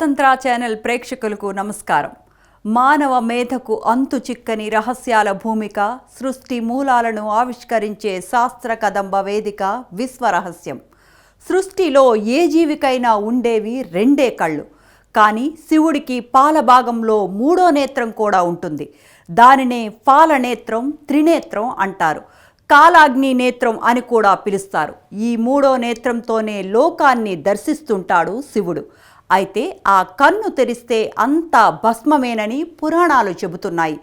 స్వతంత్ర ఛానల్ ప్రేక్షకులకు నమస్కారం. మానవ మేధకు అంతు చిక్కని రహస్యాల భూమిక సృష్టి మూలాలను ఆవిష్కరించే శాస్త్ర కదంబ వేదిక విశ్వరహస్యం సృష్టిలో ఏ జీవికైనా ఉండేవి రెండే కళ్ళు. కానీ శివుడికి పాల భాగంలో మూడో నేత్రం కూడా ఉంటుంది. దానినే పాలనేత్రం త్రినేత్రం అంటారు. కాలాగ్ని నేత్రం అని కూడా పిలుస్తారు. ఈ మూడో నేత్రంతోనే లోకాన్ని దర్శిస్తుంటాడు శివుడు. అయితే ఆ కన్ను తెరిస్తే అంతా భస్మమేనని పురాణాలు చెబుతున్నాయి.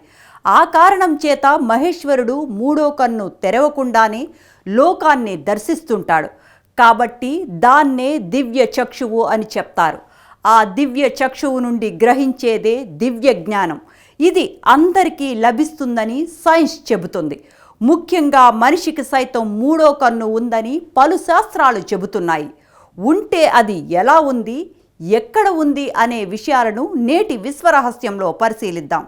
ఆ కారణం చేత మహేశ్వరుడు మూడో కన్ను తెరవకుండానే లోకాన్ని దర్శిస్తుంటాడు. కాబట్టి దాన్నే దివ్య చక్షువు అని చెప్తారు. ఆ దివ్య చక్షువు నుండి గ్రహించేదే దివ్య జ్ఞానం. ఇది అందరికీ లభిస్తుందని సైన్స్ చెబుతుంది. ముఖ్యంగా మనిషికి సైతం మూడో కన్ను ఉందని పలు శాస్త్రాలు చెబుతున్నాయి. ఉంటే అది ఎలా ఉంది? ఎక్కడ ఉంది అనే విషయాలను నేటి విశ్వరహస్యంలో పరిశీలిద్దాం.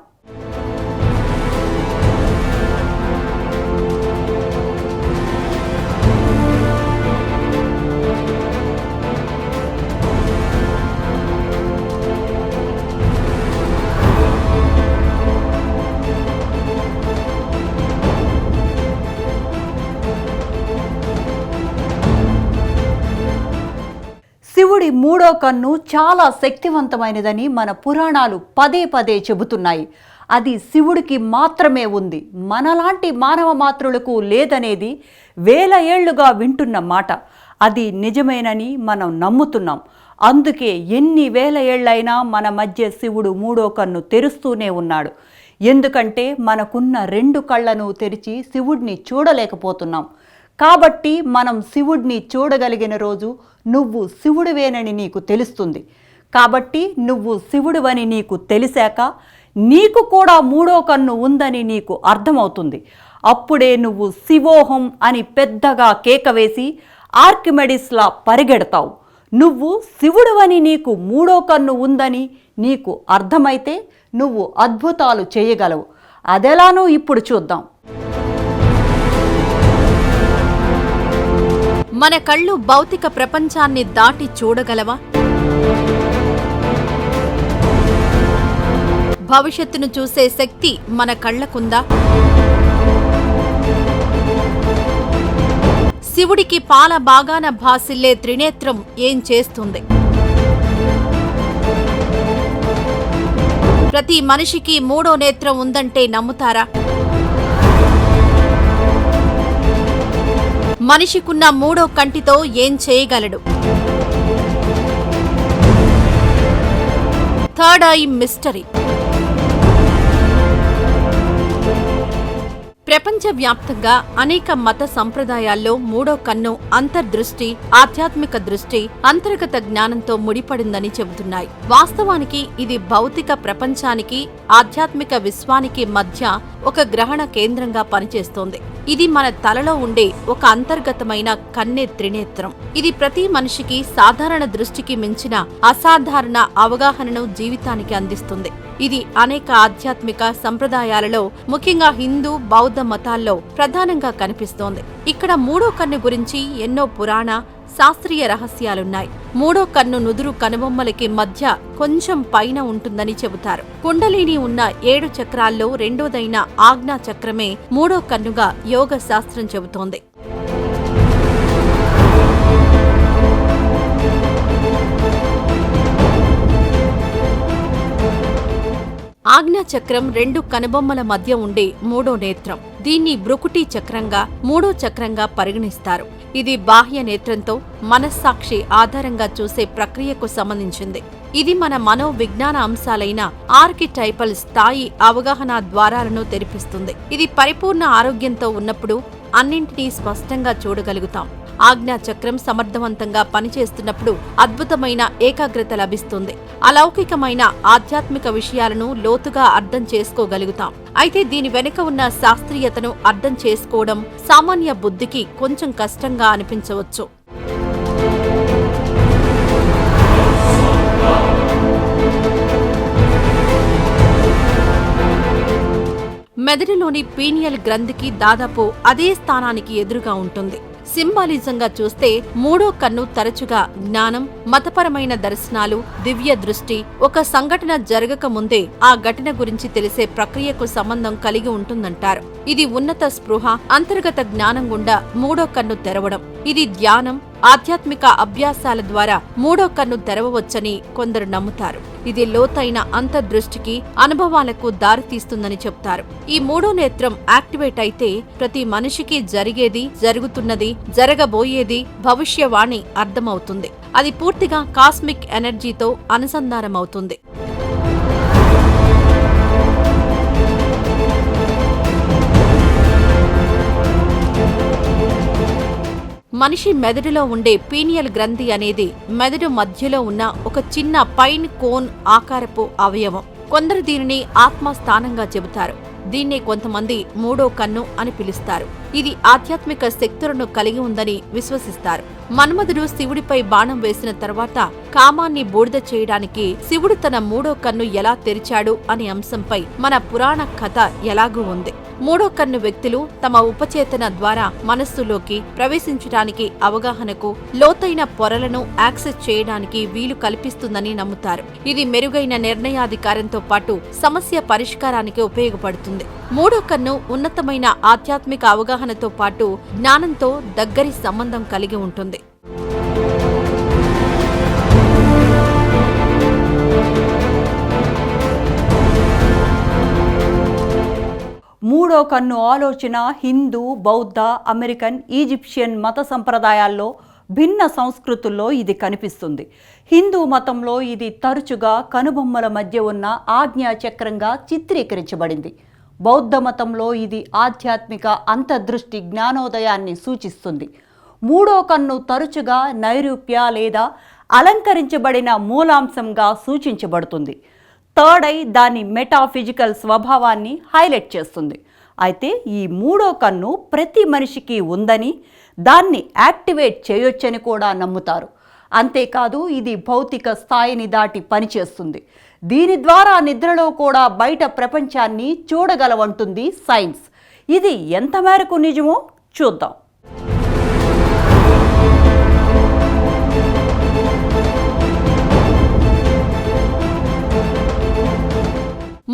మూడో కన్ను చాలా శక్తివంతమైనదని మన పురాణాలు పదే పదే చెబుతున్నాయి. అది శివుడికి మాత్రమే ఉంది. మనలాంటి మానవ మాతృలకు లేదనేది వేల ఏళ్ళుగా వింటున్న మాట. అది నిజమేనని మనం నమ్ముతున్నాం. అందుకే ఎన్ని వేల ఏళ్ళైనా మన మధ్య శివుడు మూడో కన్ను తెరుస్తూనే ఉన్నాడు. ఎందుకంటే మనకున్న రెండు కళ్ళను తెరిచి శివుడిని చూడలేకపోతున్నాం. కాబట్టి మనం శివుడిని చూడగలిగిన రోజు నువ్వు శివుడివేనని నీకు తెలుస్తుంది. కాబట్టి నువ్వు శివుడివని నీకు తెలిసాక నీకు కూడా మూడో కన్ను ఉందని నీకు అర్థమవుతుంది. అప్పుడే నువ్వు శివోహం అని పెద్దగా కేక వేసి ఆర్కిమెడిస్లా పరిగెడతావు. నువ్వు శివుడివని నీకు మూడో కన్ను ఉందని నీకు అర్థమైతే నువ్వు అద్భుతాలు చేయగలవు. అదెలానో ఇప్పుడు చూద్దాం. మన కళ్ళు భౌతిక ప్రపంచాన్ని దాటి చూడగలవా? భవిష్యత్తును చూసే శక్తి మన కళ్ళకుందా? శివుడికి పాల బాగాన భాసిల్లే త్రినేత్రం ఏం చేస్తుంది? ప్రతి మనిషికి మూడో నేత్రం ఉందంటే నమ్ముతారా? మనిషికున్న మూడో కంటితో ఏం చేయగలడు? Third eye mystery. ప్రపంచవ్యాప్తంగా అనేక మత సంప్రదాయాల్లో మూడో కన్ను అంతర్దృష్టి ఆధ్యాత్మిక దృష్టి అంతర్గత జ్ఞానంతో ముడిపడిందని చెబుతున్నాయి. వాస్తవానికి ఇది భౌతిక ప్రపంచానికి ఆధ్యాత్మిక విశ్వానికి మధ్య ఒక గ్రహణ కేంద్రంగా పనిచేస్తోంది. ఇది మన తలలో ఉండే ఒక అంతర్గతమైన కన్నె త్రినేత్రం. ఇది ప్రతి మనిషికి సాధారణ దృష్టికి మించిన అసాధారణ అవగాహనను జీవితానికి అందిస్తుంది. ఇది అనేక ఆధ్యాత్మిక సంప్రదాయాలలో ముఖ్యంగా హిందూ బౌద్ధ మతాల్లో ప్రధానంగా కనిపిస్తోంది. ఇక్కడ మూడో కన్ను గురించి ఎన్నో పురాణ శాస్త్రీయ రహస్యాలున్నాయి. మూడో కన్ను నుదురు కనుబొమ్మలకి మధ్య కొంచెం పైన ఉంటుందని చెబుతారు. కుండలిని ఉన్న ఏడు చక్రాల్లో రెండోదైన ఆజ్ఞా చక్రమే మూడో కన్నుగా యోగ శాస్త్రం చెబుతోంది. ఆజ్ఞాచక్రం రెండు కనుబొమ్మల మధ్య ఉండే మూడో నేత్రం. దీన్ని బ్రుకుటి చక్రంగా మూడో చక్రంగా పరిగణిస్తారు. ఇది బాహ్య నేత్రంతో మనస్సాక్షి ఆధారంగా చూసే ప్రక్రియకు సంబంధించింది. ఇది మన మనోవిజ్ఞాన అంశాలైన ఆర్కిటైపల్ స్థాయి అవగాహన ద్వారాలను తెరిపిస్తుంది. ఇది పరిపూర్ణ ఆరోగ్యంతో ఉన్నప్పుడు అన్నింటినీ స్పష్టంగా చూడగలుగుతాం. ఆజ్ఞా చక్రం సమర్థవంతంగా పనిచేస్తున్నప్పుడు అద్భుతమైన ఏకాగ్రత లభిస్తుంది. అలౌకికమైన ఆధ్యాత్మిక విషయాలను లోతుగా అర్థం చేసుకోగలుగుతాం. అయితే దీని వెనుక ఉన్న శాస్త్రీయతను అర్థం చేసుకోవడం సామాన్య బుద్ధికి కొంచెం కష్టంగా అనిపించవచ్చు. మెదడులోని పీనియల్ గ్రంథికి దాదాపు అదే స్థానానికి ఎదురుగా ఉంటుంది. సింబాలిజంగా చూస్తే మూడో కన్ను తరచుగా జ్ఞానం మతపరమైన దర్శనాలు దివ్య దృష్టి ఒక సంఘటన జరగక ముందే ఆ ఘటన గురించి తెలిసే ప్రక్రియకు సంబంధం కలిగి ఉంటుందంటారు. ఇది ఉన్నత స్పృహ అంతర్గత జ్ఞానం గుండా మూడో కన్ను తెరవడం. ఇది ధ్యానం ఆధ్యాత్మిక అభ్యాసాల ద్వారా మూడో కన్ను తెరవవచ్చని కొందరు నమ్ముతారు. ఇది లోతైన అంతర్దృష్టికి అనుభవాలకు దారితీస్తుందని చెప్తారు. ఈ మూడో నేత్రం యాక్టివేట్ అయితే ప్రతి మనిషికి జరిగేది జరుగుతున్నది జరగబోయేది భవిష్యవాణి అర్థమవుతుంది. అది పూర్తిగా కాస్మిక్ ఎనర్జీతో అనుసంధానమవుతుంది. మనిషి మెదడులో ఉండే పీనియల్ గ్రంథి అనేది మెదడు మధ్యలో ఉన్న ఒక చిన్న పైన్ కోన్ ఆకారపు అవయవం. కొందరు దీనిని ఆత్మస్థానంగా చెబుతారు. దీన్నే కొంతమంది మూడో కన్ను అని పిలుస్తారు. ఇది ఆధ్యాత్మిక శక్తులను కలిగి ఉందని విశ్వసిస్తారు. మన్మధుడు శివుడిపై బాణం వేసిన తర్వాత కామాన్ని బూడిద చేయడానికి శివుడు తన మూడో కన్ను ఎలా తెరిచాడు అనే అంశంపై మన పురాణ కథ ఎలాగూ ఉంది. మూడో కన్ను వ్యక్తులు తమ ఉపచేతన ద్వారా మనస్సులోకి ప్రవేశించడానికి అవగాహనకు లోతైన పొరలను యాక్సెస్ చేయడానికి వీలు కల్పిస్తుందని నమ్ముతారు. ఇది మెరుగైన నిర్ణయాధికారంతో పాటు సమస్య పరిష్కారానికి ఉపయోగపడుతుంది. మూడో కన్ను ఉన్నతమైన ఆధ్యాత్మిక అవగాహనతో పాటు జ్ఞానంతో దగ్గరి సంబంధం కలిగి ఉంటుంది. మూడో కన్ను ఆలోచన హిందూ బౌద్ధ అమెరికన్ ఈజిప్షియన్ మత సంప్రదాయాల్లో భిన్న సంస్కృతుల్లో ఇది కనిపిస్తుంది. హిందూ మతంలో ఇది తరచుగా కనుబొమ్మల మధ్య ఉన్న ఆజ్ఞా చక్రంగా చిత్రీకరించబడింది. బౌద్ధ మతంలో ఇది ఆధ్యాత్మిక అంతర్దృష్టి జ్ఞానోదయాన్ని సూచిస్తుంది. మూడో కన్ను తరచుగా నైరూప్య లేదా అలంకరించబడిన మూలాంశంగా సూచించబడుతుంది. థర్డ్ ఐ దాని మెటాఫిజికల్ స్వభావాన్ని హైలైట్ చేస్తుంది. అయితే ఈ మూడో కన్ను ప్రతి మనిషికి ఉందని దాన్ని యాక్టివేట్ చేయొచ్చని కూడా నమ్ముతారు. అంతేకాదు ఇది భౌతిక స్థాయిని దాటి పనిచేస్తుంది. దీని ద్వారా నిద్రలో కూడా బయట ప్రపంచాన్ని చూడగలవంటుంది సైన్స్. ఇది ఎంత మేరకు నిజమో చూద్దాం.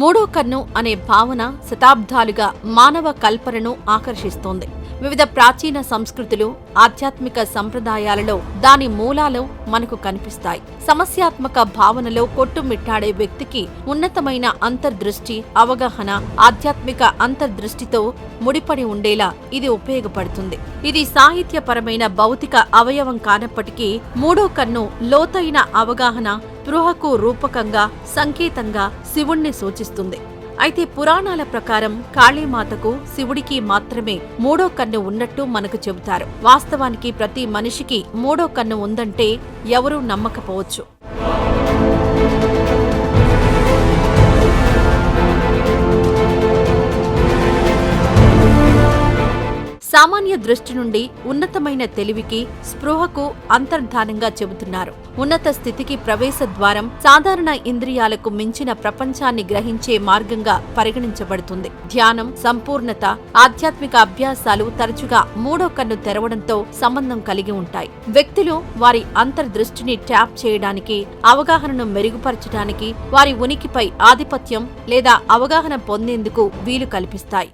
మూడో కన్ను అనే భావన శతాబ్దాలుగా మానవ కల్పనను ఆకర్షిస్తోంది. వివిధ ప్రాచీన సంస్కృతులు ఆధ్యాత్మిక సంప్రదాయాలలో దాని మూలాలు మనకు కనిపిస్తాయి. సమస్యాత్మక భావనలో కొట్టుమిట్టాడే వ్యక్తికి ఉన్నతమైన అంతర్దృష్టి అవగాహన ఆధ్యాత్మిక అంతర్దృష్టితో ముడిపడి ఉండేలా ఇది ఉపయోగపడుతుంది. ఇది సాహిత్యపరమైన భౌతిక అవయవం కానప్పటికీ మూడో కన్ను లోతైన అవగాహన స్పృహకు రూపకంగా సంకేతంగా శివుణ్ణి సూచిస్తుంది. అయితే పురాణాల ప్రకారం కాళీమాతకు శివుడికి మాత్రమే మూడో కన్ను ఉన్నట్టు మనకు చెబుతారు. వాస్తవానికి ప్రతి మనిషికి మూడో కన్ను ఉందంటే ఎవరూ నమ్మకపోవచ్చు. సామాన్య దృష్టి నుండి ఉన్నతమైన తెలివికి స్పృహకు అంతర్ధానంగా చెబుతున్నారు. ఉన్నత స్థితికి ప్రవేశ ద్వారం సాధారణ ఇంద్రియాలకు మించిన ప్రపంచాన్ని గ్రహించే మార్గంగా పరిగణించబడుతుంది. ధ్యానం సంపూర్ణత ఆధ్యాత్మిక అభ్యాసాలు తరచుగా మూడో కన్ను తెరవడంతో సంబంధం కలిగి ఉంటాయి. వ్యక్తులు వారి అంతర్దృష్టిని ట్యాప్ చేయడానికి అవగాహనను మెరుగుపరచడానికి వారి ఉనికిపై ఆధిపత్యం లేదా అవగాహన పొందేందుకు వీలు కల్పిస్తాయి.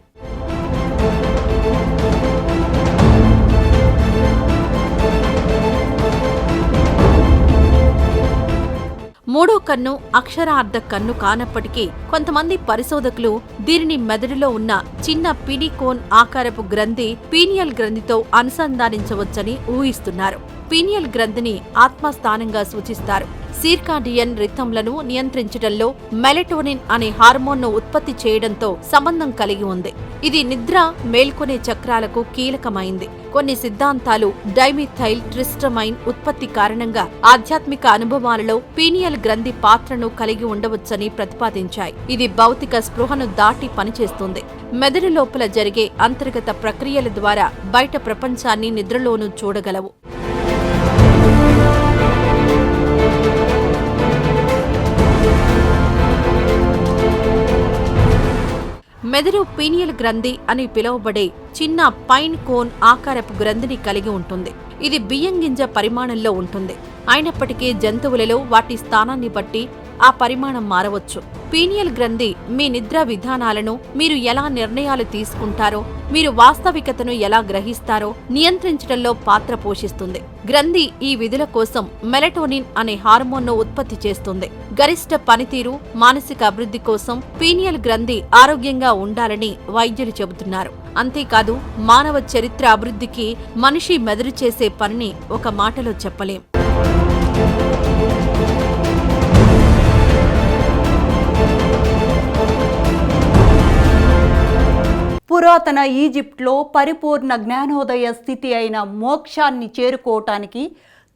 మూడో కన్ను అక్షరార్థ కన్ను కానప్పటికీ కొంతమంది పరిశోధకులు దీనిని మెదడులో ఉన్న చిన్న పినికోన్ ఆకారపు గ్రంథి పీనియల్ గ్రంథితో అనుసంధానించవచ్చని ఊహిస్తున్నారు. పీనియల్ గ్రంథిని ఆత్మస్థానంగా సూచిస్తారు. సీర్కాడియన్ రిథంలను నియంత్రించడంలో మెలటోనిన్ అనే హార్మోన్ను ఉత్పత్తి చేయడంతో సంబంధం కలిగి ఉంది. ఇది నిద్ర మేల్కొనే చక్రాలకు కీలకమైంది. కొన్ని సిద్ధాంతాలు డైమిథైల్ ట్రిస్టమైన్ ఉత్పత్తి కారణంగా ఆధ్యాత్మిక అనుభవాలలో పీనియల్ గ్రంథి పాత్రను కలిగి ఉండవచ్చని ప్రతిపాదించాయి. ఇది భౌతిక స్పృహను దాటి పనిచేస్తుంది. మెదడు లోపల జరిగే అంతర్గత ప్రక్రియల ద్వారా బయట ప్రపంచాన్ని నిద్రలోనూ చూడగలవు. మెదడు పీనియల్ గ్రంథి అని పిలువబడే చిన్న పైన్ కోన్ ఆకారపు గ్రంథిని కలిగి ఉంటుంది. ఇది బియ్యం గింజ పరిమాణంలో ఉంటుంది. అయినప్పటికీ జంతువులలో వాటి స్థానాన్ని బట్టి ఆ పరిమాణం మారవచ్చు. పీనియల్ గ్రంథి మీ నిద్ర విధానాలను మీరు ఎలా నిర్ణయాలు తీసుకుంటారో మీరు వాస్తవికతను ఎలా గ్రహిస్తారో నియంత్రించడంలో పాత్ర పోషిస్తుంది. గ్రంథి ఈ విధుల కోసం మెలటోనిన్ అనే హార్మోన్ను ఉత్పత్తి చేస్తుంది. గరిష్ట పనితీరు మానసిక అభివృద్ధి కోసం పీనియల్ గ్రంథి ఆరోగ్యంగా ఉండాలని వైద్యులు చెబుతున్నారు. అంతేకాదు మానవ చరిత్ర అభివృద్ధికి మనిషి మెదడు చేసే పనిని ఒక మాటలో చెప్పలేం. పురాతన ఈజిప్ట్లో పరిపూర్ణ జ్ఞానోదయ స్థితి అయిన మోక్షాన్ని చేరుకోవటానికి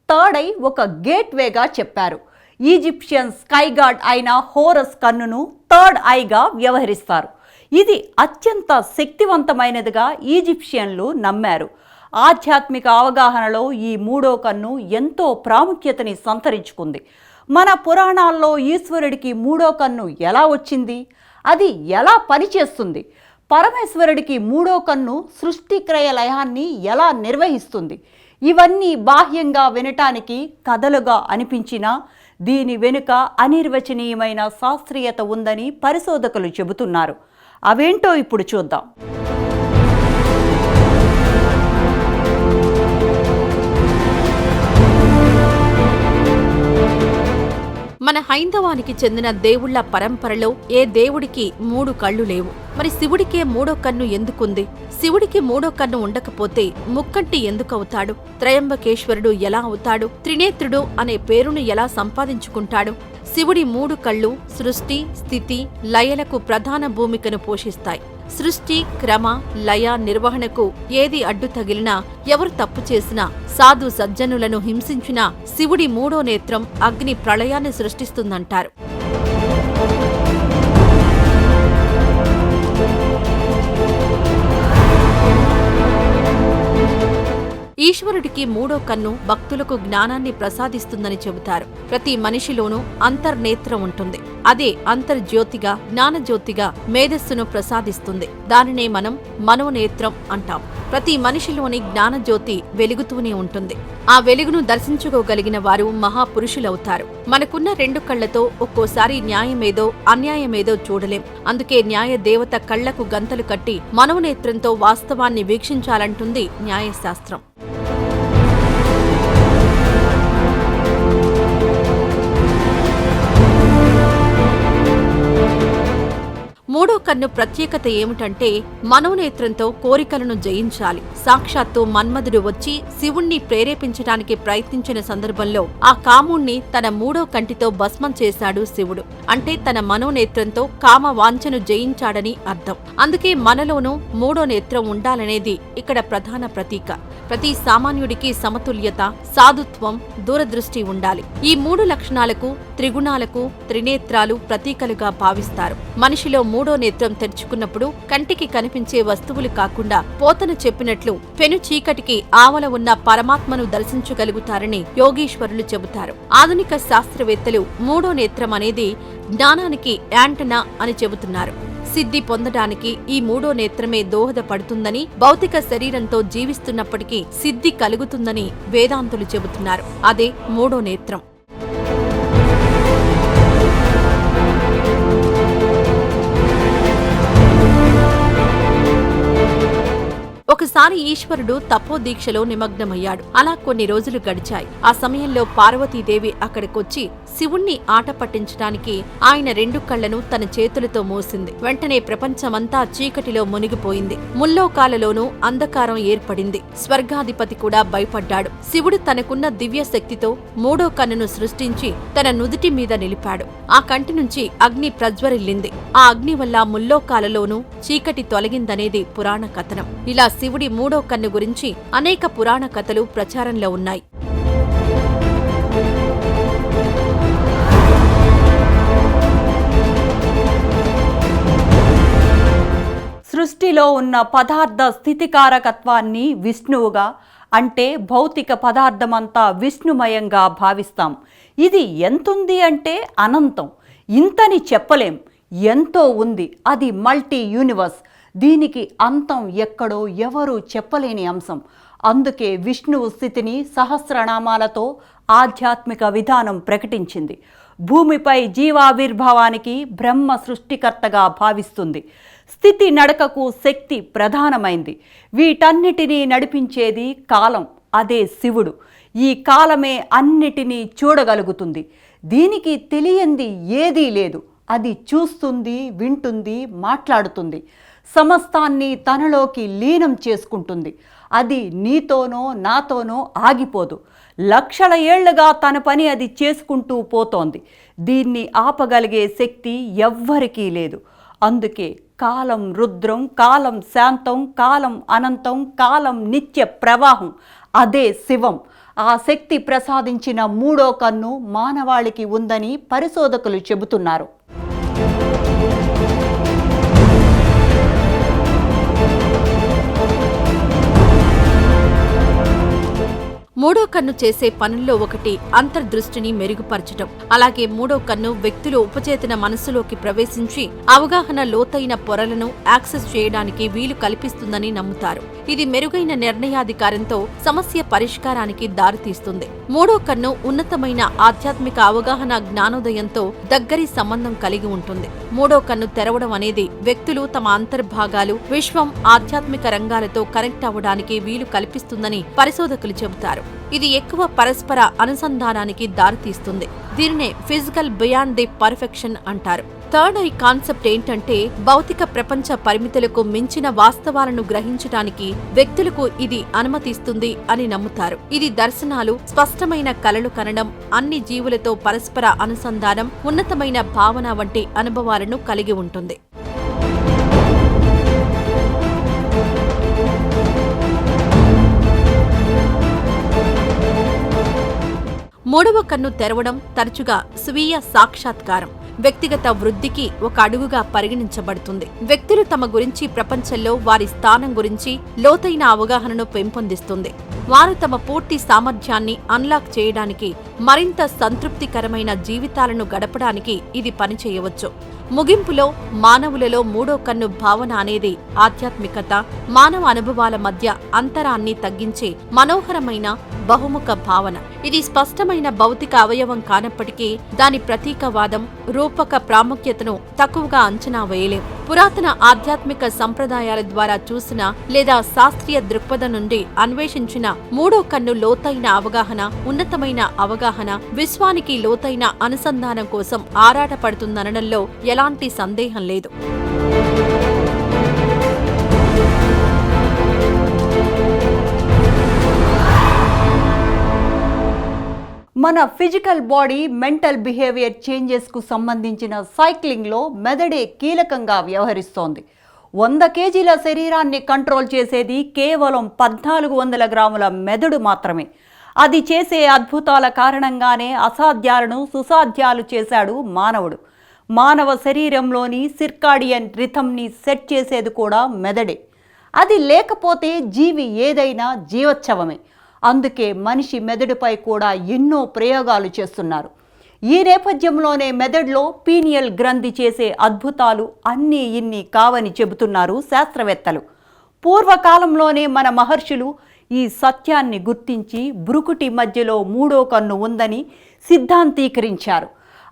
థర్డ్ ఒక గేట్వేగా చెప్పారు. ఈజిప్షియన్ స్కై గాడ్ అయిన హోరస్ కన్నును థర్డ్ ఐగా వ్యవహరిస్తారు. ఇది అత్యంత శక్తివంతమైనదిగా ఈజిప్షియన్లు నమ్మారు. ఆధ్యాత్మిక అవగాహనలో ఈ మూడో కన్ను ఎంతో ప్రాముఖ్యతని సంతరించుకుంది. మన పురాణాల్లో ఈశ్వరుడికి మూడో కన్ను ఎలా వచ్చింది? అది ఎలా పనిచేస్తుంది? పరమేశ్వరుడికి మూడో కన్ను సృష్టిక్రయ లయాన్ని ఎలా నిర్వహిస్తుంది? ఇవన్నీ బాహ్యంగా వినటానికి కథలుగా అనిపించినా దీని వెనుక అనిర్వచనీయమైన శాస్త్రీయత ఉందని పరిశోధకులు చెబుతున్నారు. అవేంటో ఇప్పుడు చూద్దాం. మన హైందవానికి చెందిన దేవుళ్ళ పరంపరలో ఏ దేవుడికి మూడు కళ్ళు లేవు. మరి శివుడికే మూడో కన్ను ఎందుకుంది? శివుడికి మూడో కన్ను ఉండకపోతే ముక్కంటి ఎందుకవుతాడు? త్రయంబకేశ్వరుడు ఎలా అవుతాడు? త్రినేత్రుడు అనే పేరును ఎలా సంపాదించుకుంటాడు? శివుడి మూడు కళ్ళు సృష్టి స్థితి లయలకు ప్రధాన భూమికను పోషిస్తాయి. సృష్టి క్రమ లయ నిర్వహణకు ఏది అడ్డు తగిలినా ఎవరు తప్పు చేసినా సాధు సజ్జనులను హింసించినా శివుడి మూడో నేత్రం అగ్ని ప్రళయాన్ని సృష్టిస్తుందంటారు. ఈశ్వరుడికి మూడో కన్ను భక్తులకు జ్ఞానాన్ని ప్రసాదిస్తుందని చెబుతారు. ప్రతి మనిషిలోనూ అంతర్నేత్రం ఉంటుంది. అదే అంతర్జ్యోతిగా జ్ఞానజ్యోతిగా మేధస్సును ప్రసాదిస్తుంది. దానినే మనం మనోనేత్రం అంటాం. ప్రతి మనిషిలోని జ్ఞానజ్యోతి వెలుగుతూనే ఉంటుంది. ఆ వెలుగును దర్శించుకోగలిగిన వారు మహాపురుషులవుతారు. మనకున్న రెండు కళ్ళతో ఒక్కోసారి న్యాయమేదో అన్యాయమేదో చూడలేం. అందుకే న్యాయ దేవత కళ్ళకు గంతలు కట్టి మనోనేత్రంతో వాస్తవాన్ని వీక్షించాలంటుంది న్యాయశాస్త్రం. మూడో కన్ను ప్రత్యేకత ఏమిటంటే మనోనేత్రంతో కోరికలను జయించాలి. సాక్షాత్తు మన్మధుడు వచ్చి శివుణ్ణి ప్రేరేపించడానికి ప్రయత్నించిన సందర్భంలో ఆ కాముణ్ణి తన మూడో కంటితో భస్మం చేశాడు శివుడు. అంటే తన మనోనేత్రంతో కామ వాంఛను జయించాడని అర్థం. అందుకే మనలోనూ మూడో నేత్రం ఉండాలనేది ఇక్కడ ప్రధాన ప్రతీక. ప్రతి సామాన్యుడికి సమతుల్యత సాధుత్వం దూరదృష్టి ఉండాలి. ఈ మూడు లక్షణాలకు త్రిగుణాలకు త్రినేత్రాలు ప్రతీకలుగా భావిస్తారు. మనిషిలో మూడో నేత్రం తెరుచుకున్నప్పుడు కంటికి కనిపించే వస్తువులు కాకుండా పోతన చెప్పినట్లు పెను చీకటికి ఆవల ఉన్న పరమాత్మను దర్శించగలుగుతారని యోగీశ్వరులు చెబుతారు. ఆధునిక శాస్త్రవేత్తలు మూడో నేత్రం అనేది జ్ఞానానికి యాంటనా అని చెబుతున్నారు. సిద్ధి పొందడానికి ఈ మూడో నేత్రమే దోహదపడుతుందని భౌతిక శరీరంతో జీవిస్తున్నప్పటికీ సిద్ధి కలుగుతుందని వేదాంతులు చెబుతున్నారు. అదే మూడో నేత్రం. ఒకసారి ఈశ్వరుడు తపోదీక్షలో నిమగ్నమయ్యాడు. అలా కొన్ని రోజులు గడిచాయి. ఆ సమయంలో పార్వతీదేవి అక్కడికొచ్చి శివుణ్ణి ఆట పట్టించడానికి ఆయన రెండు కళ్ళను తన చేతులతో మోసింది. వెంటనే ప్రపంచమంతా చీకటిలో మునిగిపోయింది. ముల్లోకాలలోనూ అంధకారం ఏర్పడింది. స్వర్గాధిపతి కూడా భయపడ్డాడు. శివుడు తనకున్న దివ్య శక్తితో మూడో కన్నును సృష్టించి తన నుదిటి మీద నిలిపాడు. ఆ కంటి నుంచి అగ్ని ప్రజ్వరిల్లింది. ఆ అగ్ని వల్ల ముల్లోకాలలోనూ చీకటి తొలగిందనేది పురాణ కథనం. ఇలా శివుడి మూడో కన్ను గురించి అనేక పురాణ కథలు ప్రచారంలో ఉన్నాయి. సృష్టిలో ఉన్న పదార్థ స్థితికారకత్వాన్ని విష్ణువుగా అంటే భౌతిక పదార్థమంతా విష్ణుమయంగా భావిస్తాం. ఇది ఎంతుంది అంటే అనంతం. ఇంతని చెప్పలేం. ఎంతో ఉంది. అది మల్టీ యూనివర్స్. దీనికి అంతం ఎక్కడో ఎవరూ చెప్పలేని అంశం. అందుకే విష్ణువు స్థితిని సహస్రనామాలతో ఆధ్యాత్మిక విధానం ప్రకటించింది. భూమిపై జీవావిర్భావానికి బ్రహ్మ సృష్టికర్తగా భావిస్తుంది. స్థితి నడకకు శక్తి ప్రధానమైంది. వీటన్నిటినీ నడిపించేది కాలం అదే శివుడు. ఈ కాలమే అన్నిటినీ చూడగలుగుతుంది. దీనికి తెలియంది ఏదీ లేదు. అది చూస్తుంది వింటుంది మాట్లాడుతుంది. సమస్తాన్ని తనలోకి లీనం చేసుకుంటుంది. అది నీతోనో నాతోనో ఆగిపోదు. లక్షల ఏళ్ళుగా తన పని అది చేసుకుంటూ పోతోంది. దీన్ని ఆపగలిగే శక్తి ఎవ్వరికీ లేదు. అందుకే కాలం రుద్రం కాలం శాంతం కాలం అనంతం కాలం నిత్య ప్రవాహం అదే శివం. ఆ శక్తి ప్రసాదించిన మూడో కన్ను మానవాళికి ఉందని పరిశోధకులు చెబుతున్నారు. మూడో కన్ను చేసే పనుల్లో ఒకటి అంతర్దృష్టిని మెరుగుపరచటం. అలాగే మూడో కన్ను వ్యక్తులు ఉపచేతన మనస్సులోకి ప్రవేశించి అవగాహన లోతైన పొరలను యాక్సెస్ చేయడానికి వీలు కల్పిస్తుందని నమ్ముతారు. ఇది మెరుగైన నిర్ణయాధికారంతో సమస్య పరిష్కారానికి దారితీస్తుంది. మూడో కన్ను ఉన్నతమైన ఆధ్యాత్మిక అవగాహన జ్ఞానోదయంతో దగ్గరి సంబంధం కలిగి ఉంటుంది. మూడో కన్ను తెరవడం అనేది వ్యక్తులు తమ అంతర్భాగాలు విశ్వం ఆధ్యాత్మిక రంగాలతో కనెక్ట్ అవ్వడానికి వీలు కల్పిస్తుందని పరిశోధకులు చెబుతారు. ఇది ఎక్కువ పరస్పర అనుసంధానానికి దారితీస్తుంది. దీనినే ఫిజికల్ బియాండ్ ది పర్ఫెక్షన్ అంటారు. థర్డ్ ఐ కాన్సెప్ట్ ఏంటంటే భౌతిక ప్రపంచ పరిమితులకు మించిన వాస్తవాలను గ్రహించటానికి వ్యక్తులకు ఇది అనుమతిస్తుంది అని నమ్ముతారు. ఇది దర్శనాలు స్పష్టమైన కలలు కనడం అన్ని జీవులతో పరస్పర అనుసంధానం ఉన్నతమైన భావన వంటి అనుభవాలను కలిగి ఉంటుంది. మూడవ కన్ను తెరవడం తరచుగా స్వీయ సాక్షాత్కారం. వ్యక్తిగత వృద్ధికి ఒక అడుగుగా పరిగణించబడుతుంది. వ్యక్తులు తమ గురించి ప్రపంచంలో వారి స్థానం గురించి లోతైన అవగాహనను పెంపొందిస్తుంది. వారు తమ పూర్తి సామర్థ్యాన్ని అన్లాక్ చేయడానికి మరింత సంతృప్తికరమైన జీవితాలను గడపడానికి ఇది పనిచేయవచ్చు. ముగింపులో మానవులలో మూడో కన్ను భావన అనేది ఆధ్యాత్మికత మానవ అనుభవాల మధ్య అంతరాన్ని తగ్గించే మనోహరమైన బహుముఖ భావన. ఇది స్పష్టమైన భౌతిక అవయవం కానప్పటికీ దాని ప్రతీకవాదం రూపక ప్రాముఖ్యతను తక్కువగా అంచనా వేయలేం. పురాతన ఆధ్యాత్మిక సంప్రదాయాల ద్వారా చూసిన లేదా శాస్త్రీయ దృక్పథం నుండి అన్వేషించిన మూడో కన్ను లోతైన అవగాహన ఉన్నతమైన అవగాహన విశ్వానికి లోతైన అనుసంధానం కోసం ఆరాటపడుతుందనడంలో ఎలాంటి సందేహం లేదు. మన ఫిజికల్ బాడీ మెంటల్ బిహేవియర్ చేంజెస్కు సంబంధించిన సైక్లింగ్లో మెదడే కీలకంగా వ్యవహరిస్తోంది. వంద కేజీల శరీరాన్ని కంట్రోల్ చేసేది కేవలం పద్నాలుగు వందల గ్రాముల మెదడు మాత్రమే. అది చేసే అద్భుతాల కారణంగానే అసాధ్యాలను సుసాధ్యాలు చేశాడు మానవుడు. మానవ శరీరంలోని సిర్కాడియన్ రిథంని సెట్ చేసేది కూడా మెదడే. అది లేకపోతే జీవి ఏదైనా జీవోత్సవమే. అందుకే మనిషి మెదడుపై కూడా ఎన్నో ప్రయోగాలు చేస్తున్నారు. ఈ నేపథ్యంలోనే మెదడులో పీనియల్ గ్రంథి చేసే అద్భుతాలు అన్నీ ఇన్ని కావని చెబుతున్నారు శాస్త్రవేత్తలు. పూర్వకాలంలోనే మన మహర్షులు ఈ సత్యాన్ని గుర్తించి బ్రుకుటి మధ్యలో మూడో కన్ను ఉందని సిద్ధాంతీకరించారు.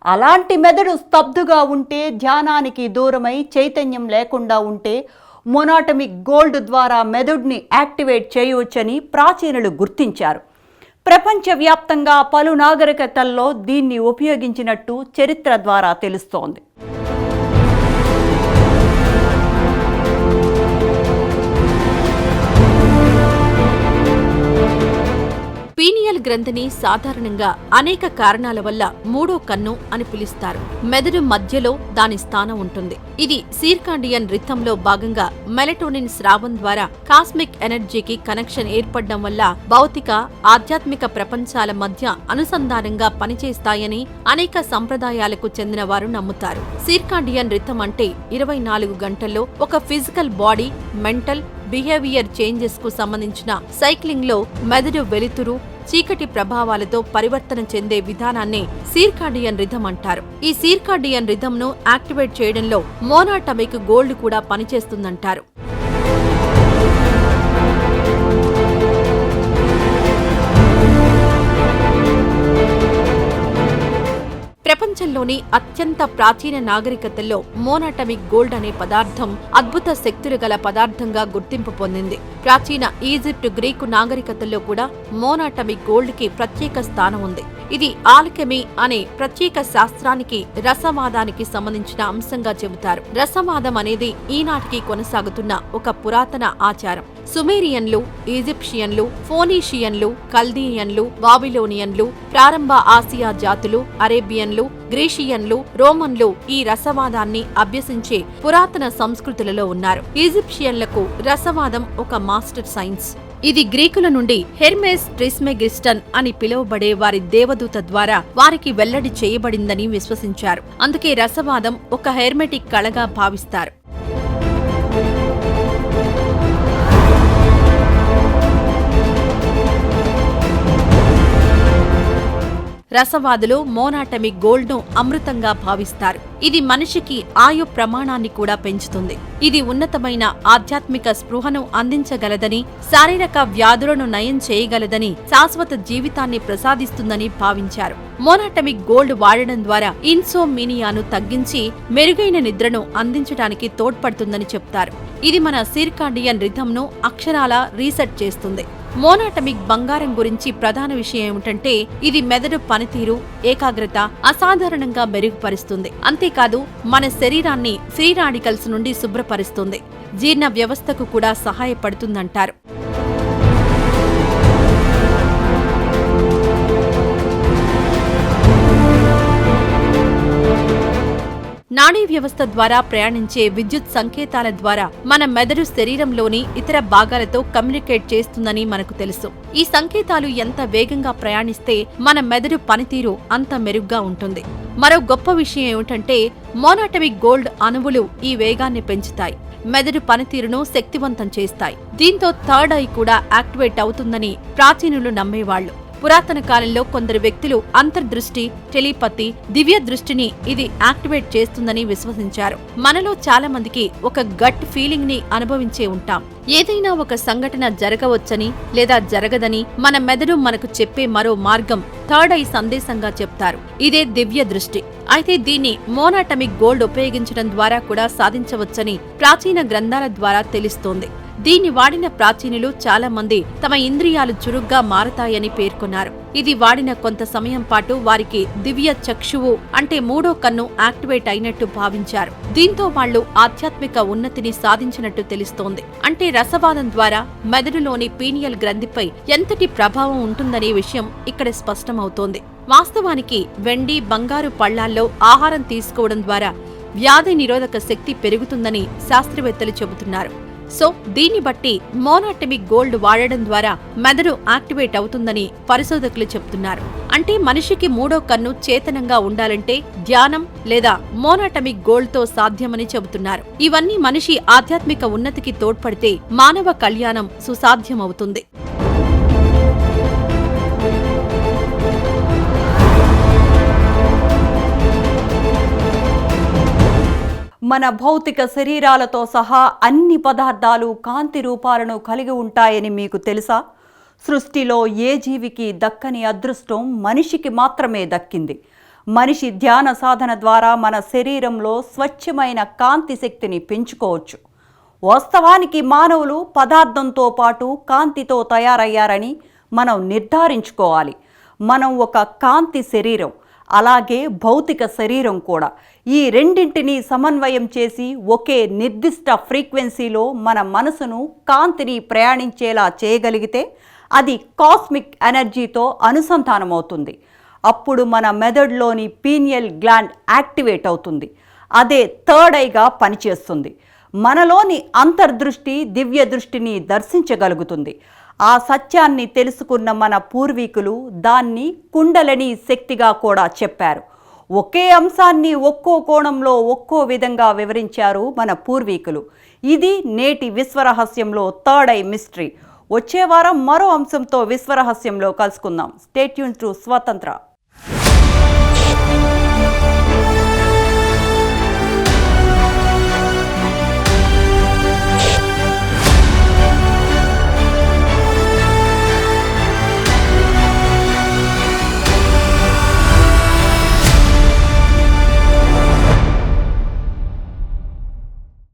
అలాంటి మెదడు స్తబ్దుగా ఉంటే ధ్యానానికి దూరమై చైతన్యం లేకుండా ఉంటే మొనాటమిక్ గోల్డ్ ద్వారా మెదడుని యాక్టివేట్ చేయవచ్చని ప్రాచీనులు గుర్తించారు. ప్రపంచవ్యాప్తంగా పలు నాగరికతల్లో దీన్ని ఉపయోగించినట్టు చరిత్ర ద్వారా తెలుస్తోంది. పీనియల్ గ్రంథిని సాధారణంగా అనేక కారణాల వల్ల మూడో కన్ను అని పిలుస్తారు. మెదడు మధ్యలో దాని స్థానం ఉంటుంది. ఇది సీర్కాండియన్ రిథంలో భాగంగా మెలటోనిన్ స్రావం ద్వారా కాస్మిక్ ఎనర్జీకి కనెక్షన్ ఏర్పడడం వల్ల భౌతిక ఆధ్యాత్మిక ప్రపంచాల మధ్య అనుసంధానంగా పనిచేస్తాయని అనేక సంప్రదాయాలకు చెందిన వారు నమ్ముతారు. సీర్కాండియన్ రిథం అంటే ఇరవై నాలుగు గంటల్లో ఒక ఫిజికల్ బాడీ మెంటల్ బిహేవియర్ చేంజెస్కు సంబంధించిన సైక్లింగ్లో మెదడు వెలుతురు చీకటి ప్రభావాలతో పరివర్తన చెందే విధానాన్ని సీర్కాడియన్ రిథం అంటారు. ఈ సీర్కాడియన్ రిథంను యాక్టివేట్ చేయడంలో మోనాటమిక్ గోల్డ్ కూడా పనిచేస్తుందంటారు. ప్రపంచంలోని అత్యంత ప్రాచీన నాగరికతల్లో మోనాటమిక్ గోల్డ్ అనే పదార్థం అద్భుత శక్తులు గల పదార్థంగా గుర్తింపు పొందింది. ప్రాచీన ఈజిప్ట్ గ్రీకు నాగరికతల్లో కూడా మోనాటమిక్ గోల్డ్కి ప్రత్యేక స్థానం ఉంది. ఇది ఆల్కెమీ అనే ప్రత్యేక శాస్త్రానికి రసవాదానికి సంబంధించిన అంశంగా చెబుతారు. రసవాదం అనేది ఈనాటికి కొనసాగుతున్న ఒక పురాతన ఆచారం. సుమేరియన్లు ఈజిప్షియన్లు ఫోనీషియన్లు కల్దీయన్లు బాబిలోనియన్లు ప్రారంభ ఆసియా జాతులు అరేబియన్లు గ్రీషియన్లు రోమన్లు ఈ రసవాదాన్ని అభ్యసించే పురాతన సంస్కృతులలో ఉన్నారు. ఈజిప్షియన్లకు రసవాదం ఒక మాస్టర్ సైన్స్. ఇది గ్రీకుల నుండి హెర్మేస్ ట్రిస్మెగిస్టన్ అని పిలువబడే వారి దేవదూత ద్వారా వారికి వెల్లడి చేయబడిందని విశ్వసించారు. అందుకే రసవాదం ఒక హెర్మెటిక్ కళగా భావిస్తారు. రసవాదులు మోనాటమిక్ గోల్డ్ను అమృతంగా భావిస్తారు. ఇది మనిషికి ఆయు ప్రమాణాన్ని కూడా పెంచుతుంది. ఇది ఉన్నతమైన ఆధ్యాత్మిక స్పృహను అందించగలదని శారీరక వ్యాధులను నయం చేయగలదని శాశ్వత జీవితాన్ని ప్రసాదిస్తుందని భావించారు. మోనాటమిక్ గోల్డ్ వాడడం ద్వారా ఇన్సోమీనియాను తగ్గించి మెరుగైన నిద్రను అందించడానికి తోడ్పడుతుందని చెప్తారు. ఇది మన సిర్కాండియన్ రిథంను అక్షరాల రీసెట్ చేస్తుంది. మోనాటమిక్ బంగారం గురించి ప్రధాన విషయం ఏమిటంటే ఇది మెదడు పనితీరు ఏకాగ్రత అసాధారణంగా మెరుగుపరుస్తుంది. అంతేకాదు మన శరీరాన్ని ఫ్రీ రాడికల్స్ నుండి శుభ్రపరుస్తుంది. జీర్ణ వ్యవస్థకు కూడా సహాయపడుతుందంటారు. నాడీ వ్యవస్థ ద్వారా ప్రయాణించే విద్యుత్ సంకేతాల ద్వారా మన మెదడు శరీరంలోని ఇతర భాగాలతో కమ్యూనికేట్ చేస్తుందని మనకు తెలుసు. ఈ సంకేతాలు ఎంత వేగంగా ప్రయాణిస్తే మన మెదడు పనితీరు అంత మెరుగ్గా ఉంటుంది. మరో గొప్ప విషయం ఏమిటంటే మోనాటమిక్ గోల్డ్ అణువులు ఈ వేగాన్ని పెంచుతాయి. మెదడు పనితీరును శక్తివంతం చేస్తాయి. దీంతో థర్డ్ ఐ కూడా యాక్టివేట్ అవుతుందని ప్రాచీనులు నమ్మేవాళ్ళు పురాతన కాలంలో కొందరు వ్యక్తులు అంతర్దృష్టి టెలిపతి దివ్య దృష్టిని ఇది యాక్టివేట్ చేస్తుందని విశ్వసించారు. మనలో చాలా మందికి ఒక గట్ ఫీలింగ్ని అనుభవించే ఉంటాం. ఏదైనా ఒక సంఘటన జరగవచ్చని లేదా జరగదని మన మెదడు మనకు చెప్పే మరో మార్గం థర్డ్ ఐ సందేశంగా చెప్తారు. ఇదే దివ్య దృష్టి. అయితే దీన్ని మోనాటమిక్ గోల్డ్ ఉపయోగించడం ద్వారా కూడా సాధించవచ్చని ప్రాచీన గ్రంథాల ద్వారా తెలుస్తోంది. దీన్ని వాడిన ప్రాచీనులు చాలా మంది తమ ఇంద్రియాలు చురుగ్గా మారతాయని పేర్కొన్నారు. ఇది వాడిన కొంత సమయం పాటు వారికి దివ్య చక్షువు అంటే మూడో కన్ను యాక్టివేట్ అయినట్టు భావించారు. దీంతో వాళ్ళు ఆధ్యాత్మిక ఉన్నతిని సాధించినట్టు తెలుస్తోంది. అంటే రసవాదం ద్వారా మెదడులోని పీనియల్ గ్రంథిపై ఎంతటి ప్రభావం ఉంటుందనే విషయం ఇక్కడ స్పష్టమవుతోంది. వాస్తవానికి వెండి బంగారు పళ్ళాల్లో ఆహారం తీసుకోవడం ద్వారా వ్యాధి నిరోధక శక్తి పెరుగుతుందని శాస్త్రవేత్తలు చెబుతున్నారు. సో దీన్ని బట్టి మోనాటమిక్ గోల్డ్ వాడడం ద్వారా మెదడు యాక్టివేట్ అవుతుందని పరిశోధకులు చెబుతున్నారు అంటే మనిషికి మూడో కన్ను చేతనంగా ఉండాలంటే ధ్యానం లేదా మోనాటమిక్ గోల్డ్తో సాధ్యమని చెబుతున్నారు. ఇవన్నీ మనిషి ఆధ్యాత్మిక ఉన్నతికి తోడ్పడితే మానవ కళ్యాణం సుసాధ్యమవుతుంది. మన భౌతిక శరీరాలతో సహా అన్ని పదార్థాలు కాంతి రూపాలను కలిగి ఉంటాయని మీకు తెలుసా? సృష్టిలో ఏ జీవికి దక్కని అదృష్టం మనిషికి మాత్రమే దక్కింది. మనిషి ధ్యాన సాధన ద్వారా మన శరీరంలో స్వచ్ఛమైన కాంతి శక్తిని పెంచుకోవచ్చు. వాస్తవానికి మానవులు పదార్థంతో పాటు కాంతితో తయారయ్యారని మనం నిర్ధారించుకోవాలి. మనం ఒక కాంతి శరీరం అలాగే భౌతిక శరీరం కూడా. ఈ రెండింటిని సమన్వయం చేసి ఒకే నిర్దిష్ట ఫ్రీక్వెన్సీలో మన మనసును కాంతిని ప్రయాణించేలా చేయగలిగితే అది కాస్మిక్ ఎనర్జీతో అనుసంధానమవుతుంది. అప్పుడు మన మెదడులోని పీనియల్ గ్లాండ్ యాక్టివేట్ అవుతుంది. అదే థర్డ్ ఐగా పనిచేస్తుంది. మనలోని అంతర్దృష్టి దివ్య దృష్టిని దర్శించగలుగుతుంది. ఆ సత్యాన్ని తెలుసుకున్న మన పూర్వీకులు దాన్ని కుండలని శక్తిగా కూడా చెప్పారు. ఒకే అంశాన్ని ఒక్కో కోణంలో ఒక్కో విధంగా వివరించారు మన పూర్వీకులు. ఇది నేటి విశ్వరహస్యంలో థర్డ్ ఐ మిస్టరీ. వచ్చే వారం మరో అంశంతో విశ్వరహస్యంలో కలుసుకుందాం. స్టేట్యూన్ టు స్వతంత్ర.